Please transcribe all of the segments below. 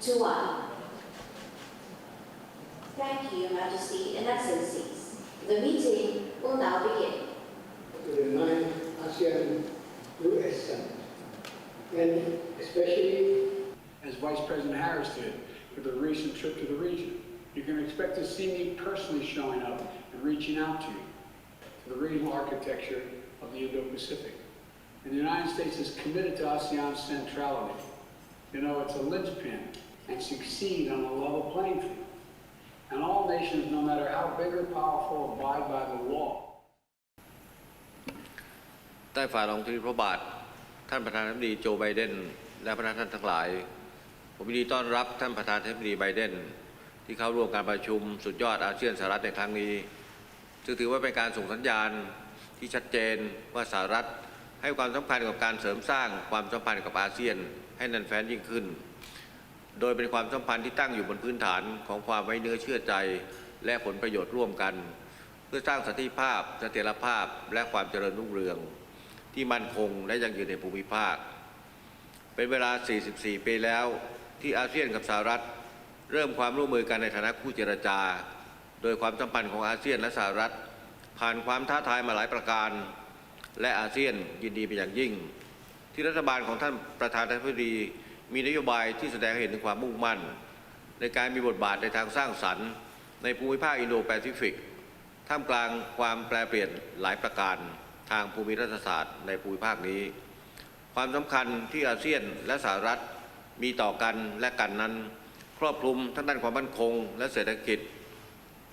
Tuan. Thank you, Your Majesty and Excellencies. The meeting will now begin. to the ninth ASEAN US Summit, and especially as Vice President Harris did for the recent trip to the region. You can expect to see me personally showing up and reaching out to you for the regional architecture of the Indo-Pacific. And the United States is committed to ASEAN's centrality. You know, it's a linchpin and succeed on a level playing field. And all nations, no matter how big or powerful, abide by the law. ใต้ฝ่าลงทีพระบาท ท่านประธานาธิบดีโจไบเดน และพนักท่านทั้งหลาย ผมยินดีต้อนรับท่านประธานาธิบดีไบเดน ที่เข้าร่วมการประชุมสุดยอดอาเซียนสหรัฐในครั้งนี้ ซึ่งถือว่าเป็นการส่งสัญญาณที่ชัดเจนว่าสหรัฐให้ความสำคัญกับการเสริมสร้างความสัมพันธ์กับอาเซียนให้แน่นแฟ้นยิ่งขึ้น โดยเป็นความสัมพันธ์ที่ตั้งอยู่บนพื้นฐานของความไว้เนื้อเชื่อใจ และผลประโยชน์ร่วมกัน เพื่อสร้างสันติภาพเสถียรภาพ และความเจริญรุ่งเรือง ที่มั่นคงและยั่งยืนในภูมิภาค เป็นเวลา 44 ปีแล้วที่อาเซียนกับสหรัฐ เริ่มความร่วมมือกันในฐานะคู่เจรจา โดยความสัมพันธ์ของอาเซียนและสหรัฐ ผ่านความท้าทายมาหลายประการ และอาเซียนยินดีเป็นอย่างยิ่ง ที่รัฐบาลของท่านประธานาธิบดี มีนโยบายที่แสดงให้เห็นถึงความมุ่งมั่น ในการมีบทบาทในทางสร้างสรรค์ ในภูมิภาคอินโดแปซิฟิกท่ามกลางความแปรเปลี่ยนหลายประการทางภูมิรัฐศาสตร์ในภูมิภาคนี้ ความสำคัญที่อาเซียนและสหรัฐมีต่อกันและกันนั้น ครอบคลุมทั้งด้านความมั่นคง และเศรษฐกิจ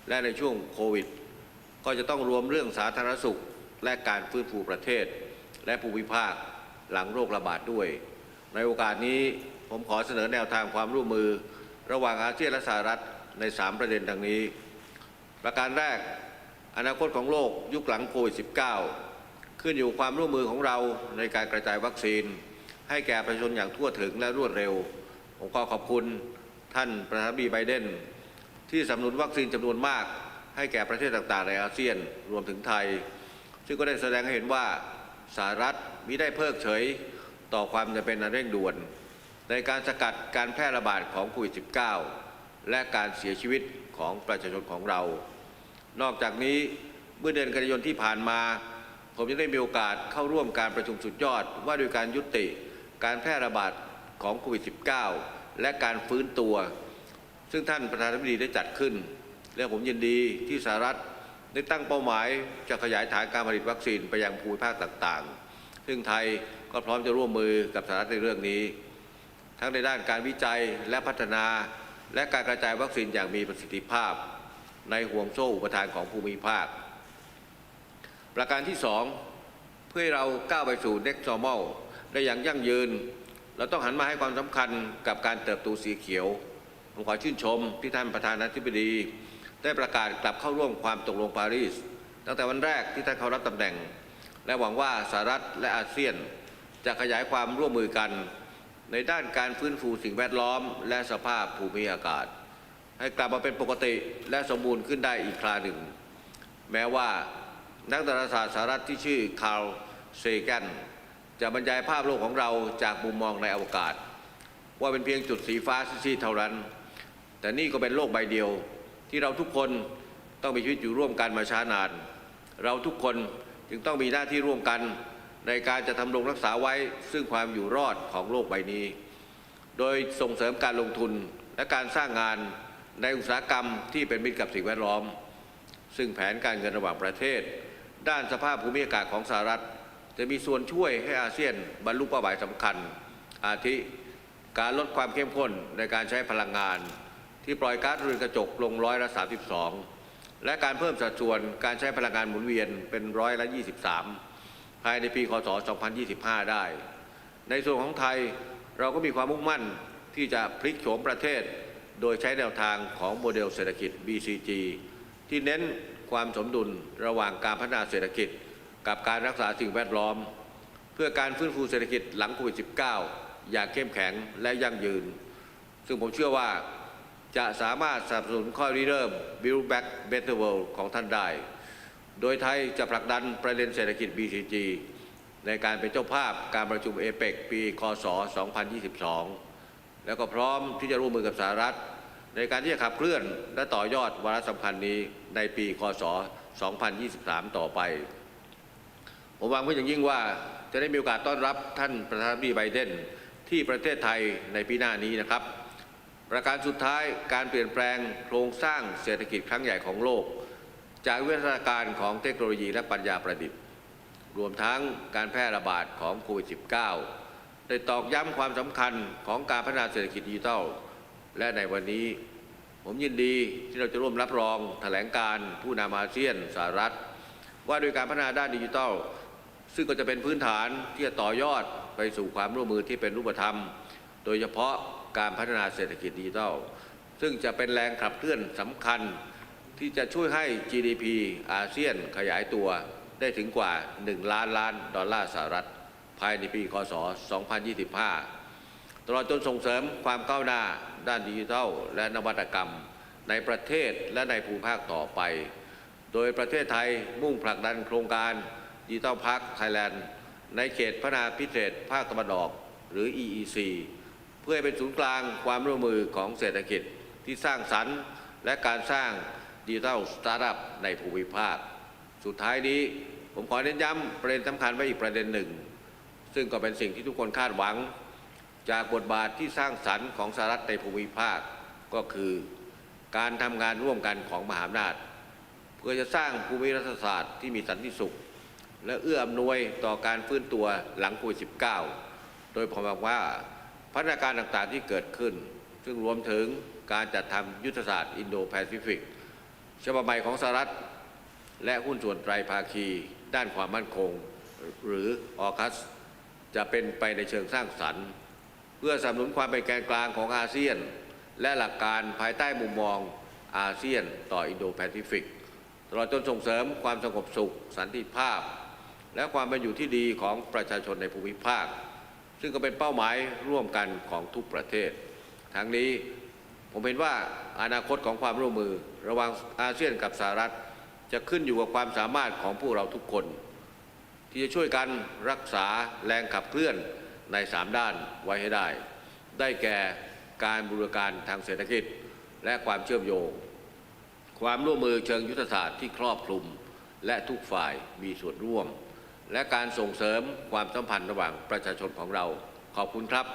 และในช่วงโควิด ก็จะต้องรวมเรื่องสาธารณสุข และการฟื้นฟูประเทศ และภูมิภาคหลังโรคระบาดด้วย ในโอกาสนี้ผมขอเสนอแนวทางความร่วมมือ ระหว่างอาเซียนและสหรัฐใน 3 ประเด็นดังนี้ ประการแรกอนาคตของโลกยุคหลังโควิด -19 ขึ้นอยู่ความร่วมมือของเราในการกระจายวัคซีน ให้แก่ประชาชนอย่างทั่วถึงและรวดเร็ว ผมขอขอบคุณท่านประธานาธิบดีไบเดนที่สนับสนุนวัคซีนจำนวนมาก ให้แก่ประเทศต่างๆ ในอาเซียนรวมถึงไทย ซึ่งก็ได้แสดงให้เห็นว่าสหรัฐมิได้เพิกเฉย ต่อความจำเป็นอันเร่งด่วน ในการสกัดการแพร่ระบาดของโควิด -19 และการเสียชีวิตของประชาชนของเรา นอกจากนี้เมื่อเดือนกันยายนที่ผ่านมา ผมยังได้มีโอกาสเข้าร่วมการประชุมสุดยอด ว่าด้วยการยุติการแพร่ระบาดของโควิด -19 และการฟื้นตัว ซึ่งท่านประธานาธิบดีได้จัดขึ้น และผมยินดีที่สหรัฐได้ตั้งเป้าหมายจะขยายฐานการผลิตวัคซีนไปยังภูมิภาคต่างๆ ซึ่งไทยก็พร้อมจะร่วมมือกับสหรัฐในเรื่องนี้ ทั้งในด้านการวิจัยและพัฒนา และการกระจายวัคซีนอย่างมีประสิทธิภาพ ในห่วงโซ่อุปทานของภูมิภาค ประการที่สองเพื่อให้เราก้าวไปสู่ next normal ได้อย่างยั่งยืน เราต้องหันมาให้ความสำคัญกับการเติบโตสีเขียว ผมขอชื่นชมที่ท่านประธานาธิบดี ได้ประกาศกลับเข้าร่วมความตกลงปารีสตั้งแต่วันแรกที่ท่านเข้ารับตำแหน่ง และหวังว่าสหรัฐและอาเซียน จะขยายความร่วมมือกัน ในด้านการฟื้นฟูสิ่งแวดล้อม และสภาพภูมิอากาศ ให้กลับมาเป็นปกติและสมบูรณ์ขึ้นได้อีกคราหนึ่ง แม้ว่านักดาราศาสตร์สหรัฐที่ชื่อคาร์ลเซแกนจะบรรยายภาพโลกของเราจากมุมมองในอวกาศ ว่าเป็นเพียงจุดสีฟ้าซีดๆเท่านั้น แต่นี่ก็เป็นโลกใบเดียว ที่เราทุกคนต้องมีชีวิตอยู่ร่วมกันมาช้านาน เราทุกคน จึงต้องมีหน้าที่ร่วมกันในการจะทำรงรักษาไว้ซึ่งความอยู่รอดของโลกใบนี้ โดยส่งเสริมการลงทุนและการสร้างงานในอุตสาหกรรมที่เป็นมิตรกับสิ่งแวดล้อม ซึ่งแผนการเงินระหว่างประเทศ ด้านสภาพภูมิอากาศของสหรัฐ จะมีส่วนช่วยให้อาเซียนบรรลุเป้าหมายสำคัญ อาทิการลดความเข้มข้นในการใช้พลังงาน ที่ปล่อยก๊าซเรือนกระจกลงร้อยละ32 และการเพิ่มสัดส่วนการใช้พลังงานหมุนเวียนเป็นร้อยละ 23 ภายในปีคศ 2025 ได้ ในส่วนของไทยเราก็มีความมุ่งมั่นที่จะพลิกโฉมประเทศ โดยใช้แนวทางของโมเดลเศรษฐกิจ BCG ที่เน้นความสมดุลระหว่างการพัฒนาเศรษฐกิจ กับการรักษาสิ่งแวดล้อม เพื่อการฟื้นฟูเศรษฐกิจหลังโควิด -19 อย่างเข้มแข็งและยั่งยืน ซึ่งผมเชื่อว่า จะสามารถสนับสนุนข้อริเริ่ม Build Back Better World ของท่านได้ โดยไทยจะผลักดันประเด็นเศรษฐกิจ BCG ในการเป็นเจ้าภาพการประชุมเอเปกปี คศ 2022 แล้วก็พร้อมที่จะร่วมมือกับสหรัฐ ในการที่จะขับเคลื่อนและต่อยอดวาระสำคัญนี้ในปี คศ 2023 ต่อไป ผมหวังเพื่ออย่างยิ่งว่าจะได้มีโอกาสต้อนรับท่านประธานาธิบดีไบเดนที่ประเทศไทยในปีหน้านี้นะครับ ประการสุดท้ายการเปลี่ยนแปลงโครงสร้างเศรษฐกิจครั้งใหญ่ของโลก จากวิวัฒนาการของเทคโนโลยีและปัญญาประดิษฐ์ รวมทั้งการแพร่ระบาดของโควิด -19 ได้ตอกย้ำความสำคัญของการพัฒนาเศรษฐกิจดิจิทัล และในวันนี้ ผมยินดีที่เราจะร่วมรับรองแถลงการผู้นำอาเซียนสหรัฐ ว่าโดยการพัฒนาด้านดิจิทัล ซึ่งก็จะเป็นพื้นฐานที่จะต่อยอดไปสู่ความร่วมมือที่เป็นรูปธรรม โดยเฉพาะ การพัฒนาเศรษฐกิจดิจิทัล ซึ่งจะเป็นแรงขับเคลื่อนสำคัญ ที่จะช่วยให้ GDP อาเซียนขยายตัวได้ถึงกว่า 1 ล้านล้านดอลลาร์สหรัฐ ภายในปี คศ 2025 ตลอดจนส่งเสริมความก้าวหน้าด้านดิจิทัล และนวัตกรรมในประเทศและในภูมิภาคต่อไป โดยประเทศไทยมุ่งผลักดันโครงการดิจิทัลพาร์คไทยแลนด์ในเขตพัฒนาพิเศษภาคตะวันออกหรือ EEC พื่อให้เป็นศูนย์กลางความร่วมมือของเศรษฐกิจที่สร้างสรรค์และการสร้างดิจิทัลสตาร์ทอัพในภูมิภาค สุดท้ายนี้ผมขอเน้นย้ำประเด็นสำคัญไว้อีกประเด็นหนึ่ง ซึ่งก็เป็นสิ่งที่ทุกคนคาดหวัง จากบทบาทที่สร้างสรรค์ของสหรัฐในภูมิภาคก็คือ การทำงานร่วมกันของมหาอำนาจ เพื่อจะสร้างภูมิรัฐศาสตร์ที่มีสันติสุข และเอื้ออำนวยต่อการฟื้นตัวหลังโควิด -19 โดยผมบอกว่า พัฒนาการต่างๆที่เกิดขึ้น ซึ่งรวมถึงการจัดทำยุทธศาสตร์อินโดแปซิฟิกฉบับใหม่ของสหรัฐ และหุ้นส่วนไตรภาคี ด้านความมั่นคง หรือออคัส จะเป็นไปในเชิงสร้างสรรค์ เพื่อสนับสนุนความเป็นแกนกลางของอาเซียน และหลักการภายใต้มุมมองอาเซียนต่ออินโดแปซิฟิกตลอดจนส่งเสริมความสงบสุข สันติภาพ และความเป็นอยู่ที่ดีของประชาชนในภูมิภาค ซึ่งก็เป็นเป้าหมายร่วมกันของทุกประเทศ ทั้งนี้ผมเห็นว่าอนาคตของความร่วมมือระหว่างอาเซียนกับสหรัฐ จะขึ้นอยู่กับความสามารถของพวกเราทุกคน ที่จะช่วยกันรักษาแรงขับเคลื่อนใน 3 ด้านไว้ให้ได้ ได้แก่การบูรณาการทางเศรษฐกิจ และความเชื่อมโยง ความร่วมมือเชิงยุทธศาสตร์ที่ครอบคลุม และทุกฝ่ายมีส่วนร่วม และการส่งเสริมความสัมพันธ์ระหว่างประชาชนของเรา ขอบคุณครับ